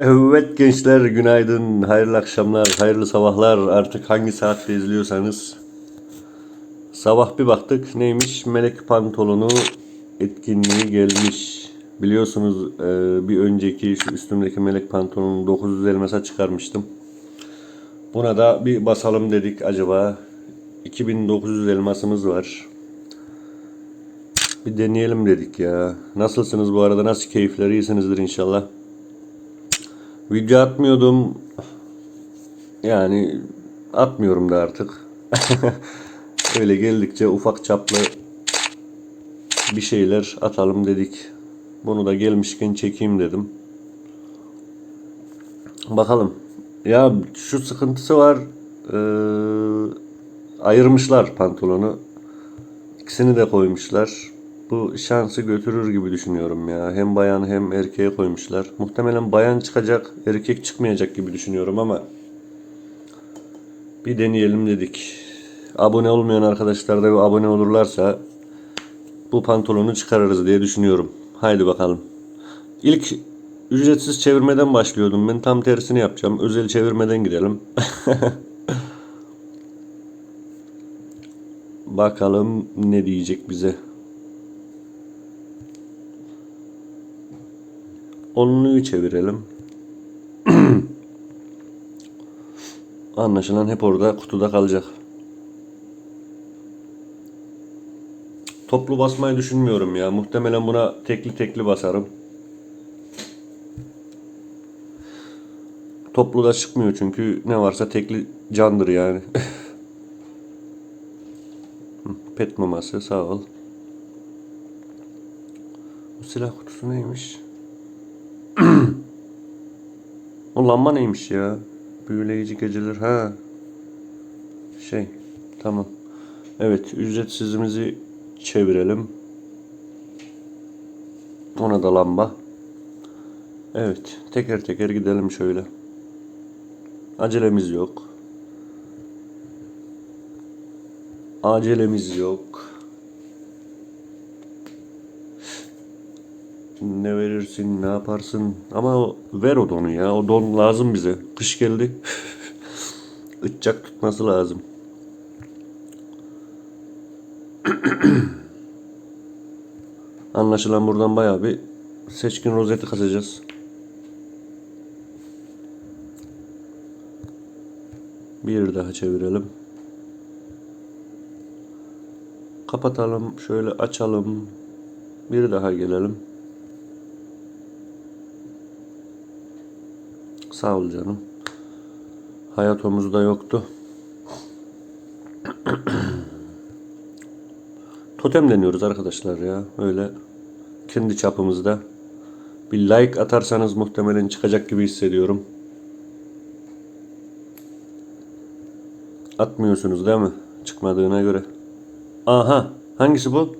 Evet gençler günaydın, hayırlı akşamlar, hayırlı sabahlar artık hangi saatte izliyorsanız. Sabah bir baktık neymiş melek pantolonu etkinliği gelmiş. Biliyorsunuz e, bir önceki şu üstümdeki melek pantolonun 900 elmasa çıkarmıştım. Buna da bir basalım dedik acaba 2900 elmasımız var. Bir deneyelim dedik ya. Nasılsınız bu arada? Nasıl keyifler? İyisinizdir inşallah. Video atmıyordum. Yani atmıyorum da artık. Öyle geldikçe ufak çaplı bir şeyler atalım dedik. Bunu da gelmişken çekeyim dedim. Bakalım. Ya şu sıkıntısı var. Ee, ayırmışlar pantolonu. İkisini de koymuşlar. Bu şansı götürür gibi düşünüyorum ya. Hem bayan hem erkeğe koymuşlar. Muhtemelen bayan çıkacak, erkek çıkmayacak gibi düşünüyorum ama bir deneyelim dedik. Abone olmayan arkadaşlar da bir abone olurlarsa bu pantolonu çıkarırız diye düşünüyorum. Haydi bakalım. İlk ücretsiz çevirmeden başlıyordum. Ben tam tersini yapacağım. Özel çevirmeden gidelim. Bakalım ne diyecek bize. Onluyu çevirelim. Anlaşılan hep orada kutuda kalacak. Toplu basmayı düşünmüyorum ya. Muhtemelen buna tekli tekli basarım. Toplu da çıkmıyor çünkü ne varsa tekli candır yani. Pet maması sağ ol. Bu silah kutusu neymiş? O lamba neymiş ya? Büyüleyici geceler ha. Şey tamam. Evet ücretsizimizi çevirelim. Ona da lamba. Evet teker teker gidelim şöyle. Acelemiz yok. Acelemiz yok. Ne verirsin, ne yaparsın? Ama ver o donu ya. O don lazım bize. Kış geldi. Itacak tutması lazım. Anlaşılan buradan bayağı bir seçkin rozeti kasacağız. Bir daha çevirelim. Kapatalım. Şöyle açalım. Bir daha gelelim. Sağ ol canım. Hayat omuzda yoktu. Totem deniyoruz arkadaşlar ya. Öyle kendi çapımızda. Bir like atarsanız muhtemelen çıkacak gibi hissediyorum. Atmıyorsunuz değil mi? Çıkmadığına göre. Aha. Hangisi bu?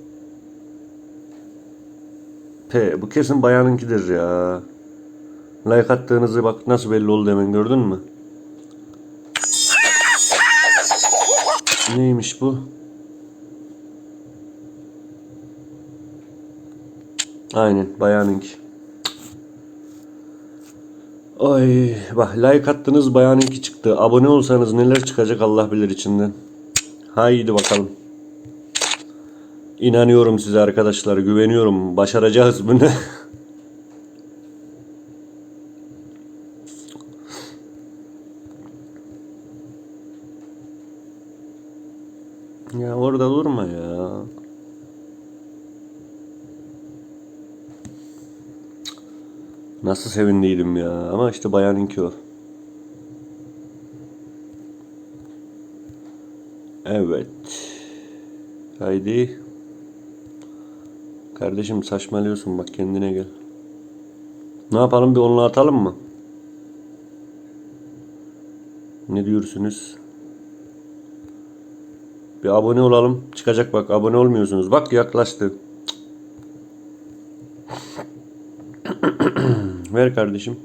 P. Bu kesin bayanınkidir ya. Like attığınızı bak nasıl belli oldu hemen gördün mü? Neymiş bu? Aynen bayanınki. Ay bak like attınız bayanınki çıktı. Abone olsanız neler çıkacak Allah bilir içinden. Haydi bakalım. İnanıyorum size arkadaşlar güveniyorum. Başaracağız bunu. Ya orada durma ya. Nasıl sevindiydim ya. Ama işte bayanınki o. Evet. Haydi. Kardeşim saçmalıyorsun bak kendine gel. Ne yapalım bir onunla atalım mı? Ne diyorsunuz? Bir abone olalım. Çıkacak bak abone olmuyorsunuz. Bak yaklaştı. Ver kardeşim.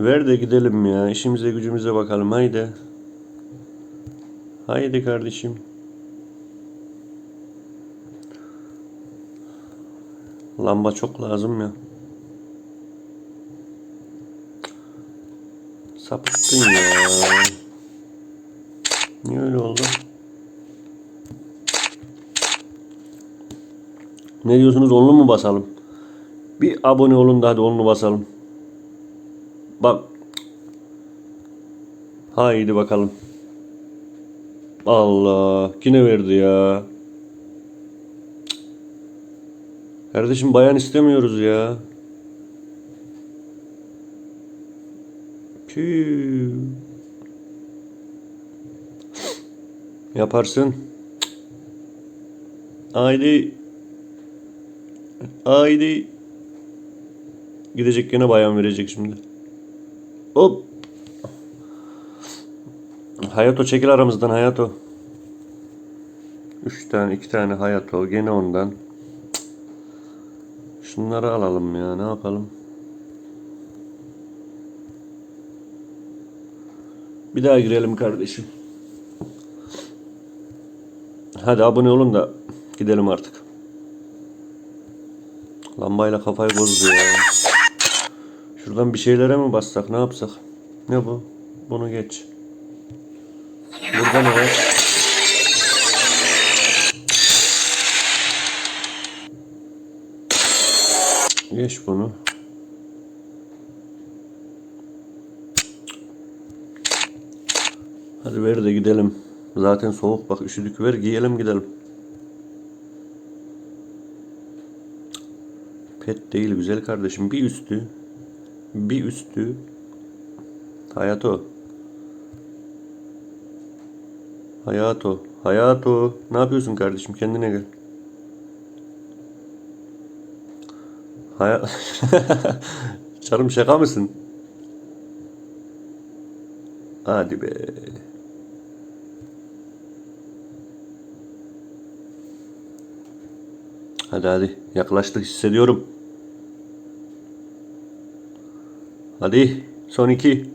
Ver de gidelim ya. İşimize gücümüze bakalım. Haydi. Haydi kardeşim. Lamba çok lazım ya. Sapıttın ya. Niye öyle oldu? Ne diyorsunuz onlu mu basalım? Bir abone olun da hadi onlu basalım. Bak. Haydi bakalım. Allah. Yine verdi ya. Kardeşim bayan istemiyoruz ya. Püh. Yaparsın. Haydi. Haydi. Gidecek gene bayan verecek şimdi. Hop. Hayato çekil aramızdan Hayato. Üç tane iki tane Hayato gene ondan. Şunları alalım ya ne yapalım. Bir daha girelim kardeşim. Hadi abone olun da gidelim artık. Lambayla kafayı bozdu ya. Şuradan bir şeylere mi bassak ne yapsak? Ne bu? Bunu geç. Burada ne var? Geç bunu. Hadi ver de gidelim. Zaten soğuk bak üşüdük ver giyelim gidelim. Pet değil güzel kardeşim. Bir üstü. Bir üstü. Hayato. Hayato. Hayato. Ne yapıyorsun kardeşim? Kendine gel. Hay Canım şaka mısın? Hadi be. Hadi hadi yaklaştık hissediyorum. Hadi son iki.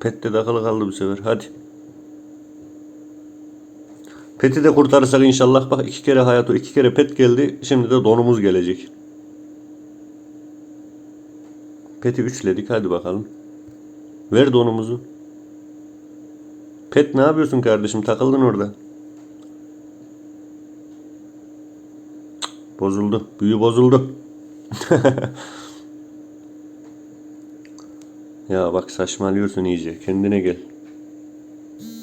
Pet de takılı kaldı bu sefer. Hadi. Pet'i de kurtarırsak inşallah. Bak iki kere hayatı, iki kere pet geldi. Şimdi de donumuz gelecek. Pet'i üçledik. Hadi bakalım. Ver donumuzu. Pet ne yapıyorsun kardeşim? Takıldın orada. Bozuldu. Büyü bozuldu. ya bak saçmalıyorsun iyice. Kendine gel.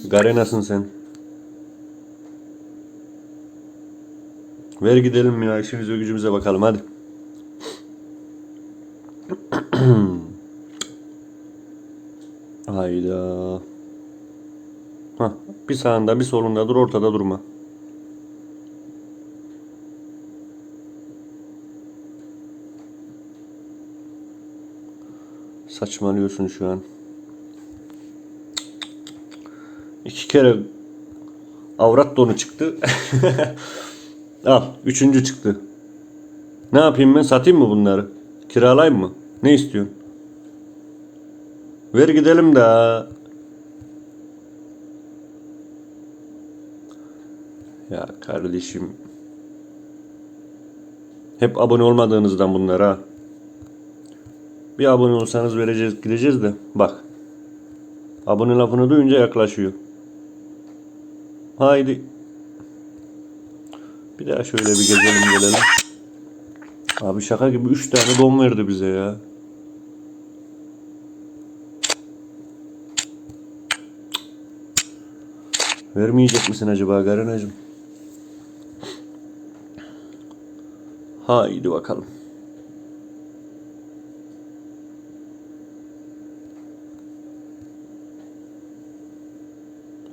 Garenasın sen. Ver gidelim ya işimize gücümüze bakalım hadi. Hayda. Hah, bir sağında bir solunda dur ortada durma. Saçmalıyorsun şu an. İki kere avrat donu çıktı. Al. Üçüncü çıktı. Ne yapayım ben? Satayım mı bunları? Kiralayayım mı? Ne istiyorsun? Ver gidelim de. Ya kardeşim. Hep abone olmadığınızdan bunlar ha. Bir abone olsanız vereceğiz gideceğiz de. Bak. Abone lafını duyunca yaklaşıyor. Haydi. Bir daha şöyle bir gezelim gelelim. Abi şaka gibi 3 tane don verdi bize ya. Vermeyecek misin acaba Garenacığım? Haydi bakalım.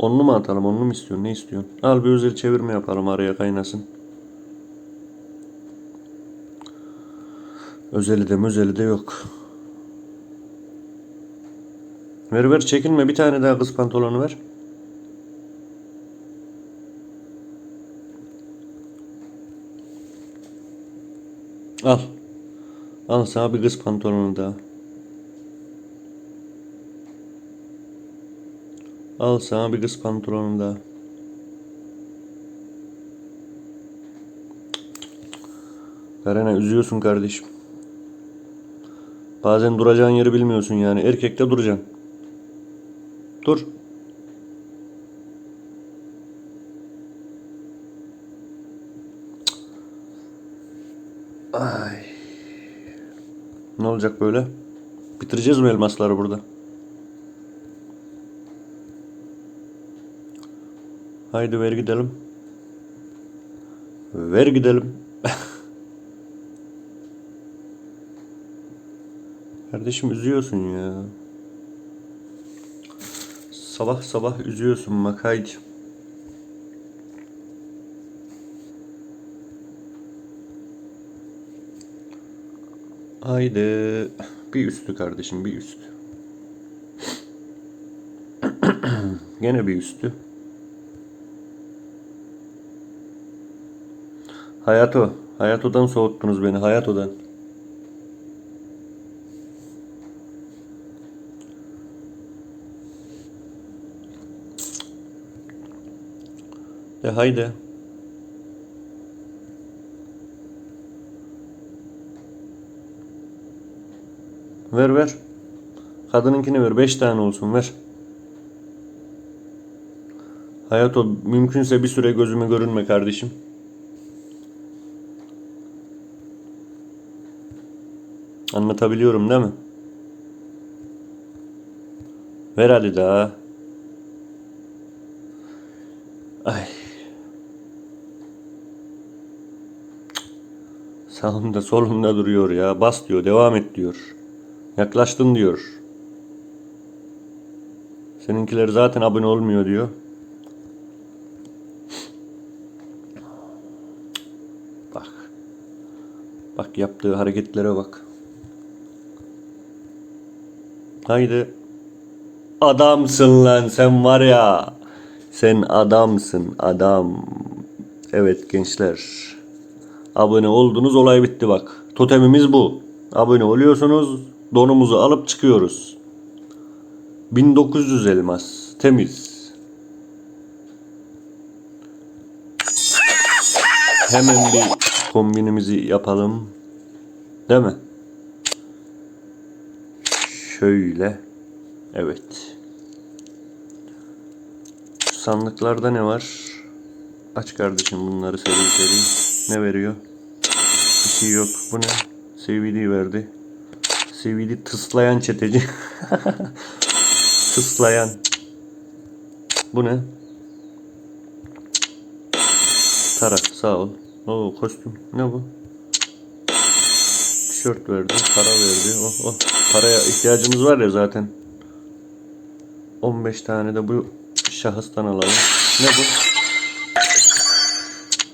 Onlu mu atalım? Onlu mu istiyorsun? Ne istiyorsun? Al bir özel çevirme yapalım araya kaynasın. Özeli de mözeli de yok. Ver ver çekinme bir tane daha kız pantolonu ver. Al. Al sana bir kız pantolonu daha. Al sana bir kız pantolonu daha. Garena üzüyorsun kardeşim. Bazen duracağın yeri bilmiyorsun yani. Erkekte duracaksın. Dur. Ay. Ne olacak böyle? Bitireceğiz mi elmasları burada? Haydi ver gidelim. Ver gidelim. Kardeşim üzüyorsun ya. Sabah sabah üzüyorsun bak haydi. Bir üstü kardeşim bir üstü. Gene bir üstü. Hayato. Hayato'dan soğuttunuz beni. Hayato'dan. De haydi. Ver ver. Kadınınkini ver. Beş tane olsun ver. Hayato mümkünse bir süre gözüme görünme kardeşim. Anlatabiliyorum değil mi? Ver hadi daha. Ay. Sağımda solumda duruyor ya. Bas diyor. Devam et diyor. Yaklaştın diyor. Seninkiler zaten abone olmuyor diyor. Bak. Bak yaptığı hareketlere bak. Haydi. Adamsın lan sen var ya. Sen adamsın adam. Evet gençler. Abone oldunuz olay bitti bak. Totemimiz bu. Abone oluyorsunuz. Donumuzu alıp çıkıyoruz. 1900 elmas. Temiz. Hemen bir kombinimizi yapalım. Değil mi? Şöyle. Evet. Sandıklarda ne var? Aç kardeşim bunları seri seri. Ne veriyor? Bir şey yok. Bu ne? CVD verdi. CVD tıslayan çeteci. tıslayan. Bu ne? Tarak sağ ol. Oo kostüm. Ne bu? Tişört verdi. Para verdi. Oh oh. Paraya ihtiyacımız var ya zaten. 15 tane de bu şahıstan alalım. Ne bu?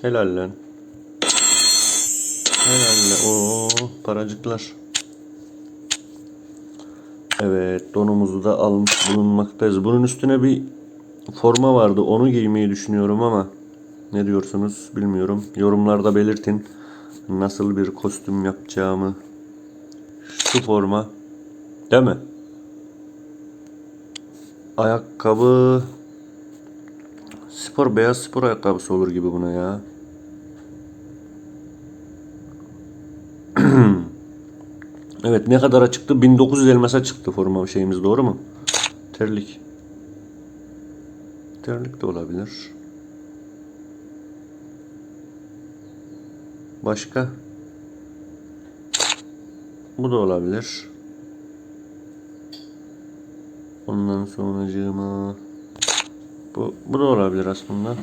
Helal lan. Helal lan. Oo paracıklar. Evet donumuzu da almış bulunmaktayız. Bunun üstüne bir forma vardı. Onu giymeyi düşünüyorum ama ne diyorsunuz bilmiyorum. Yorumlarda belirtin. Nasıl bir kostüm yapacağımı. Şu forma. Değil mi? Ayakkabı spor beyaz spor ayakkabısı olur gibi buna ya. evet ne kadara çıktı? 1900 elmasa çıktı forma şeyimiz doğru mu? Terlik. Terlik de olabilir. Başka? Bu da olabilir. Ondan sonracığıma bu, bu da olabilir aslında.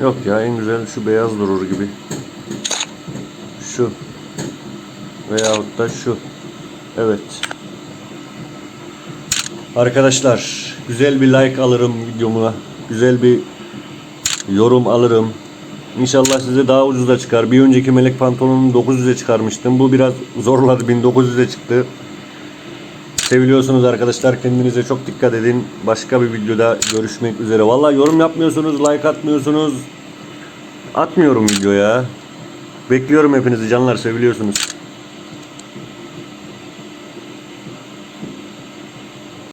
Yok ya en güzel şu beyaz durur gibi. Şu. Veyahut da şu. Evet. Arkadaşlar güzel bir like alırım videoma. Güzel bir yorum alırım. İnşallah size daha ucuza çıkar. Bir önceki melek pantolonunu 900'e çıkarmıştım. Bu biraz zorladı. 1900'e çıktı. Seviliyorsunuz arkadaşlar. Kendinize çok dikkat edin. Başka bir videoda görüşmek üzere. Vallahi yorum yapmıyorsunuz, like atmıyorsunuz. Atmıyorum videoya. Bekliyorum hepinizi canlar. Seviliyorsunuz.